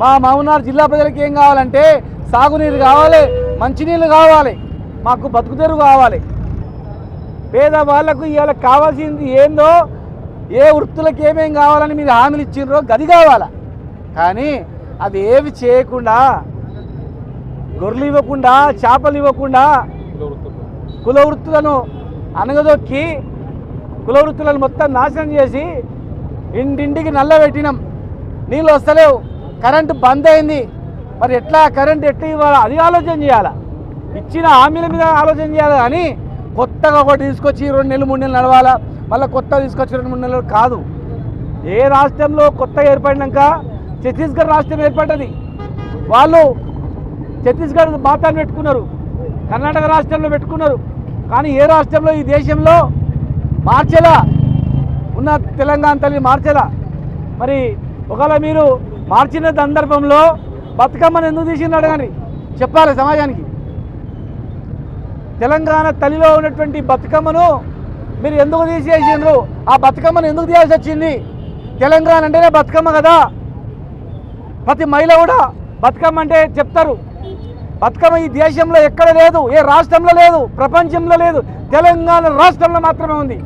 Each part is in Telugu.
మా మహబూబ్నగర్ జిల్లా ప్రజలకు ఏం కావాలంటే సాగునీరు కావాలి మంచినీళ్ళు కావాలి మాకు బతుకుతెరు కావాలి. పేదవాళ్ళకు ఇవాళ కావాల్సింది ఏందో ఏ వృత్తులకు ఏమేం కావాలని మీరు హామీలు ఇచ్చినారో గది కావాలా? కానీ అది ఏమి చేయకుండా గొర్రెలు ఇవ్వకుండా చేపలు ఇవ్వకుండా కుల వృత్తులను అనగదొక్కి కుల వృత్తులను మొత్తం నాశనం చేసి ఇంటింటికి నల్ల పెట్టినాం నీళ్ళు వస్తలేవు. కరెంటు బంద్ అయింది. మరి ఎట్లా కరెంట్ ఎట్లా ఇవ్వాలి? అది ఆలోచన చేయాలా? ఇచ్చిన హామీల మీద ఆలోచన చేయాలి కానీ కొత్తగా ఒకటి తీసుకొచ్చి రెండు నెలలు మూడు నెలలు నడవాలా? మళ్ళీ కొత్త తీసుకొచ్చి రెండు మూడు నెలలు కాదు. ఏ రాష్ట్రంలో కొత్తగా ఏర్పడినాక ఛత్తీస్గఢ్ రాష్ట్రం ఏర్పడ్డది. వాళ్ళు ఛత్తీస్గఢ్ బాతాన్ని పెట్టుకున్నారు. కర్ణాటక రాష్ట్రంలో పెట్టుకున్నారు. కానీ ఏ రాష్ట్రంలో ఈ దేశంలో మార్చేలా? ఉన్న తెలంగాణ తల్లి మార్చేలా? మరి ఒకవేళ మీరు మార్చిన సందర్భంలో బతుకమ్మను ఎందుకు తీసినాడు కానీ చెప్పాలి సమాజానికి. తెలంగాణ తల్లిలో ఉన్నటువంటి బతుకమ్మను మీరు ఎందుకు తీసేసిండ్రు? ఆ బతుకమ్మను ఎందుకు తీయాల్సి వచ్చింది? తెలంగాణ అంటేనే బతుకమ్మ కదా. ప్రతి మహిళ కూడా బతుకమ్మ అంటే చెప్తారు. బతుకమ్మ ఈ దేశంలో ఎక్కడ లేదు ఏ రాష్ట్రంలో లేదు ప్రపంచంలో లేదు తెలంగాణ రాష్ట్రంలో మాత్రమే ఉంది.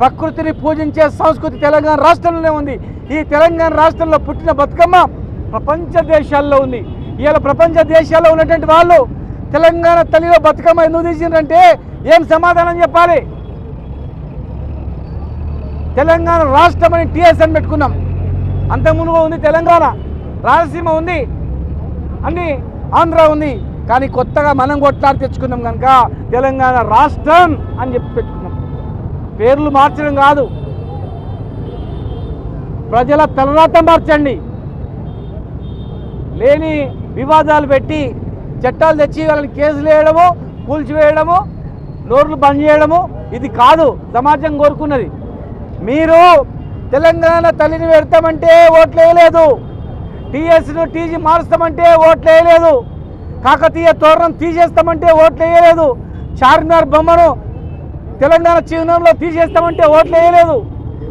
ప్రకృతిని పూజించే సంస్కృతి తెలంగాణ రాష్ట్రంలోనే ఉంది. ఈ తెలంగాణ రాష్ట్రంలో పుట్టిన బతుకమ్మ ప్రపంచ దేశాల్లో ఉంది. ఇవాళ ప్రపంచ దేశాల్లో ఉన్నటువంటి వాళ్ళు తెలంగాణ తల్లిలో బతుకమ్మ ఎందుకు తీసిండ్రంటే ఏం సమాధానం చెప్పాలి? తెలంగాణ రాష్ట్రం అని టీఎస్ అని పెట్టుకున్నాం మునుగు ఉంది తెలంగాణ రాయలసీమ ఉంది అన్ని ఆంధ్ర ఉంది. కానీ కొత్తగా మనం కొట్లాడి తెచ్చుకున్నాం కనుక తెలంగాణ రాష్ట్రం అని చెప్పి పెట్టుకున్నాం. పేర్లు మార్చడం కాదు. ప్రజల తలరాత మార్చండి. లేని వివాదాలు పెట్టి చట్టాలు తెచ్చి వాళ్ళని కేసులు వేయడము కూల్చివేయడము నోర్లు బంద్ చేయడము ఇది కాదు సమాజం కోరుకున్నది. మీరు తెలంగాణ తల్లిని పెడతామంటే ఓట్లు వేయలేదు. టీఎస్ను టీజీ మారుస్తామంటే ఓట్లు వేయలేదు. కాకతీయ తోరణం తీసేస్తామంటే ఓట్లు వేయలేదు. చార్మినార్ బొమ్మను తెలంగాణ చిహ్నంలో తీసేస్తామంటే ఓట్లు వేయలేదు.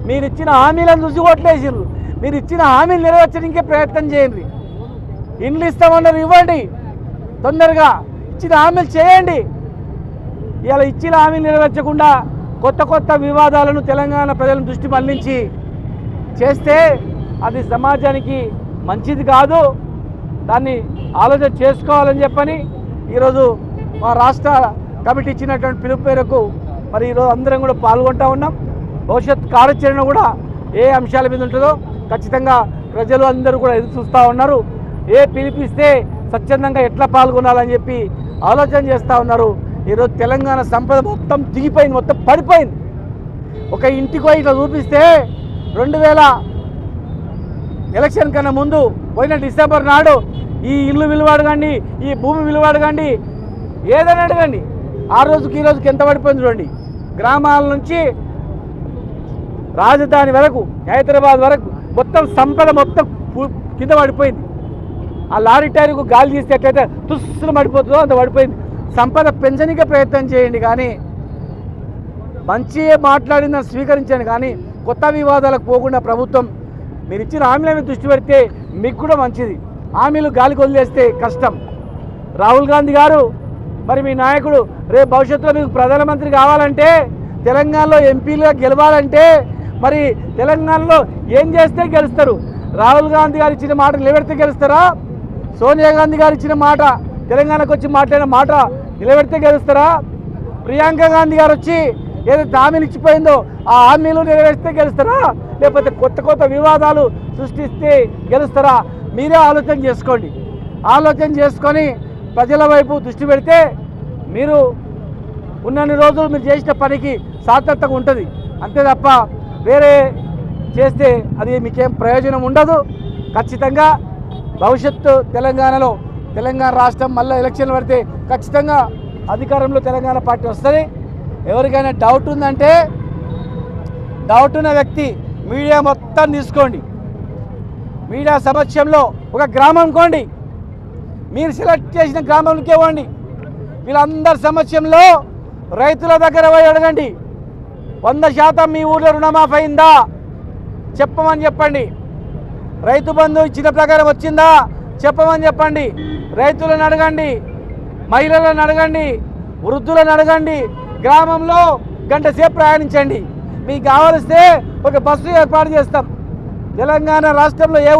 మీరు ఇచ్చిన హామీలను చూసి ఓట్లేసిర్రు. మీరు ఇచ్చిన హామీలు నెరవేర్చడానికే ప్రయత్నం చేయండి. ఇండ్లు ఇస్తామన్నారు ఇవ్వండి. తొందరగా ఇచ్చిన హామీలు చేయండి. ఇలా ఇచ్చిన హామీలు నెరవేర్చకుండా కొత్త కొత్త వివాదాలను తెలంగాణ ప్రజలను దృష్టి మళ్ళించి చేస్తే అది సమాజానికి మంచిది కాదు. దాన్ని ఆలోచన చేసుకోవాలని చెప్పని ఈరోజు మా రాష్ట్ర కమిటీ ఇచ్చినటువంటి పిలుపు మేరకు మరి ఈరోజు అందరం కూడా పాల్గొంటా ఉన్నాం. భవిష్యత్ కార్యాచరణ కూడా ఏ అంశాల మీద ఉంటుందో ఖచ్చితంగా ప్రజలు అందరూ కూడా ఎదురు చూస్తూ ఉన్నారు. ఏ పిలిపిస్తే స్వచ్ఛందంగా ఎట్లా పాల్గొనాలని చెప్పి ఆలోచన చేస్తూ ఉన్నారు. ఈరోజు తెలంగాణ సంపద మొత్తం దిగిపోయింది మొత్తం పడిపోయింది. ఒక ఇంటికి పోయి ఇట్లా చూపిస్తే రెండు వేల ఎలక్షన్ కన్నా ముందు పోయిన డిసెంబర్ నాడు ఈ ఇల్లు విలువ అడగండి ఈ భూమి విలువ అడగండి ఏదైనా అడగండి. ఆ రోజుకి ఈ రోజుకి ఎంత పడిపోయింది చూడండి. గ్రామాల నుంచి రాజధాని వరకు హైదరాబాద్ వరకు మొత్తం సంపద మొత్తం కింద పడిపోయింది. ఆ లారీ టైర్కు గాలి తీస్తే ఎట్లయితే తుస్సులు పడిపోతుందో అంత పడిపోయింది. సంపద పెంచనికే ప్రయత్నం చేయండి కానీ మంచి మాట్లాడిందని స్వీకరించాను కానీ కొత్త వివాదాలకు పోకుండా ప్రభుత్వం మీరు ఇచ్చిన హామీల మీద దృష్టి పెడితే మీకు కూడా మంచిది. హామీలు గాలికి వదిలేస్తే కష్టం. రాహుల్ గాంధీ గారు మరి మీ నాయకుడు రేపు భవిష్యత్తులో మీకు ప్రధానమంత్రి కావాలంటే తెలంగాణలో ఎంపీలుగా గెలవాలంటే మరి తెలంగాణలో ఏం చేస్తే గెలుస్తారు? రాహుల్ గాంధీ గారు ఇచ్చిన మాట నిలబెడితే గెలుస్తారా? సోనియా గాంధీ గారు ఇచ్చిన మాట తెలంగాణకు వచ్చి మాట్లాడిన మాట నిలబెడితే గెలుస్తారా? ప్రియాంక గాంధీ గారు వచ్చి ఏదైతే హామీలు ఇచ్చిపోయిందో ఆ హామీలు నెరవేరిస్తే గెలుస్తారా? లేకపోతే కొత్త కొత్త వివాదాలు సృష్టిస్తే గెలుస్తారా? మీరే ఆలోచన చేసుకోండి. ఆలోచన చేసుకొని ప్రజల వైపు దృష్టి పెడితే మీరు ఉన్నన్ని రోజులు మీరు చేసిన పనికి సార్థకత ఉంటుంది. అంతే తప్ప వేరే చేస్తే అది మీకేం ప్రయోజనం ఉండదు. ఖచ్చితంగా భవిష్యత్తు తెలంగాణలో తెలంగాణ రాష్ట్రం మళ్ళీ ఎలక్షన్లు పడితే ఖచ్చితంగా అధికారంలో తెలంగాణ పార్టీ వస్తుంది. ఎవరికైనా డౌట్ ఉందంటే డౌట్ ఉన్న వ్యక్తి మీడియా మొత్తం తీసుకోండి. మీడియా సమక్షంలో ఒక గ్రామం కోండి మీరు సెలెక్ట్ చేసిన గ్రామంలోకి ఇవ్వండి వీళ్ళందరి సమక్షంలో రైతుల దగ్గర పోయి అడగండి. వంద శాతం మీ ఊర్లో రుణమాఫీ అయిందా? చెప్పమని చెప్పండి. రైతు బంధు ఇచ్చిన ప్రకారం వచ్చిందా? చెప్పమని చెప్పండి. రైతులను అడగండి. మహిళలను అడగండి. వృద్ధులను అడగండి. గ్రామంలో గంట సేపు ప్రయాణించండి. మీకు కావలిస్తే ఒక బస్సు ఏర్పాటు చేస్తాం. తెలంగాణ రాష్ట్రంలో ఏ